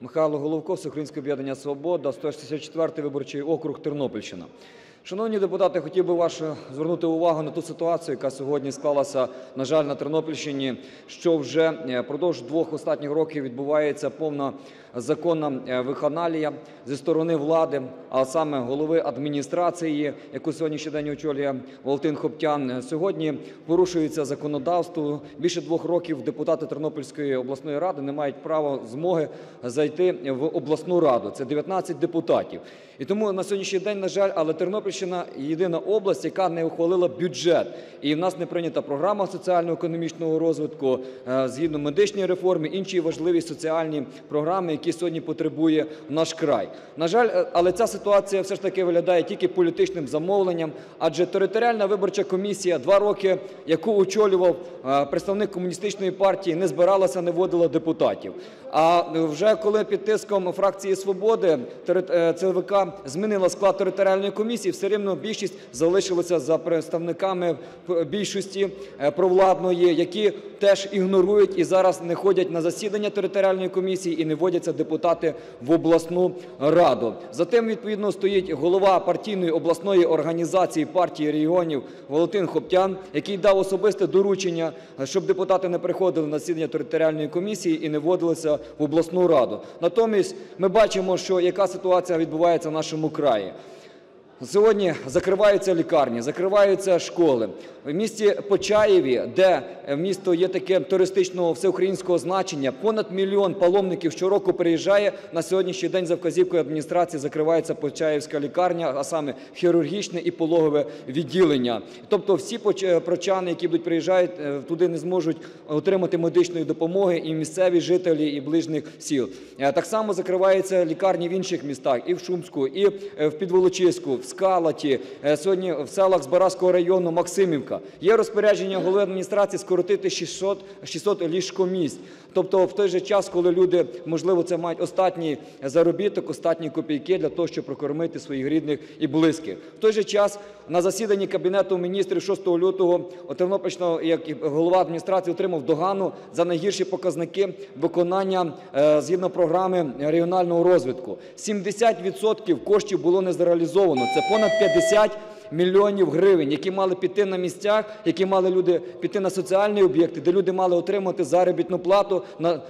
Михайло Головко, Всеукраїнське об'єднання «Свобода», 164 виборчий округ, Тернопільщина. Шановні депутати, хотів би вашу звернути увагу на ту ситуацію, яка сьогодні склалася, на жаль, на Тернопільщині, що вже е, впродовж двох останніх років відбувається повна законна е, виханалія зі сторони влади, а саме голови адміністрації, яку сьогоднішній день очолює Валентин Хоптян. Сьогодні порушується законодавство. Більше двох років депутати Тернопільської обласної ради не мають права змоги зайти в обласну раду. Це 19 депутатів. І тому на сьогоднішній день, на жаль, але Тернопільщина єдина область, яка не ухвалила бюджет. І в нас не прийнята програма соціально-економічного розвитку, е, згідно медичної реформи, інші важливі соціальні програми, які сьогодні потребує наш край. На жаль, е, але ця ситуація все ж таки виглядає тільки політичним замовленням, адже територіальна виборча комісія два роки, яку очолював е, представник комуністичної партії, не збиралася, не вводила депутатів. А вже коли під тиском фракції «Свободи» ЦВК змінила склад територіальної комісії, все рівно більшість залишилася за представниками більшості е, провладної, які теж ігнорують і зараз не ходять на засідання територіальної комісії і не вводяться депутати в обласну раду. Затим, відповідно, стоїть голова партійної обласної організації партії регіонів Валентин Хоптян, який дав особисте доручення, е, щоб депутати не приходили на засідання територіальної комісії і не вводилися в обласну раду. Натомість ми бачимо, що яка ситуація відбувається в нашому краї. Сьогодні закриваються лікарні, закриваються школи. В місті Почаєві, де е, місто є таке туристичного всеукраїнського значення, понад мільйон паломників щороку приїжджає. На сьогоднішній день за вказівкою адміністрації закривається Почаївська лікарня, а саме хірургічне і пологове відділення. Тобто всі поч- прочани, які будуть приїжджають, е, туди не зможуть отримати медичної допомоги і місцеві жителі, і ближніх сіл. Е, Так само закриваються лікарні в інших містах, і в Шумську, і е, в Підволочиську, Скалаті, е, сьогодні в селах Збаразького району Максимівка. Є розпорядження голови адміністрації скоротити 600, 600 ліжкомісць. Тобто в той же час, коли люди, можливо, це мають остатній заробіток, остатні копійки для того, щоб прокормити своїх рідних і близьких. В той же час на засіданні Кабінету міністрів 6 лютого Тернопільщина, як голова адміністрації, отримав догану за найгірші показники виконання е, згідно програми регіонального розвитку. 70% коштів було не зреалізовано. Це понад 50 мільйонів гривень, які мали піти на місцях, які мали люди піти на соціальні об'єкти, де люди мали отримати заробітну плату,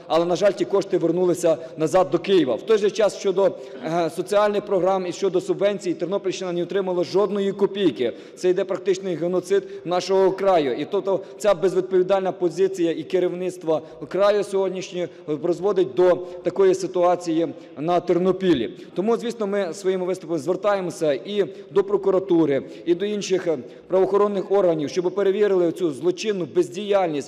але, на жаль, ті кошти вернулися назад до Києва. В той же час щодо е, соціальних програм і щодо субвенцій Тернопільщина не отримала жодної копійки. Це йде практичний геноцид нашого краю. І тобто ця безвідповідальна позиція і керівництва краю сьогоднішнього призводить до такої ситуації на Тернопілі. Тому, звісно, ми своїми виступами звертаємося і до прокуратури, і до інших е, правоохоронних органів, щоб перевірили цю злочинну бездіяльність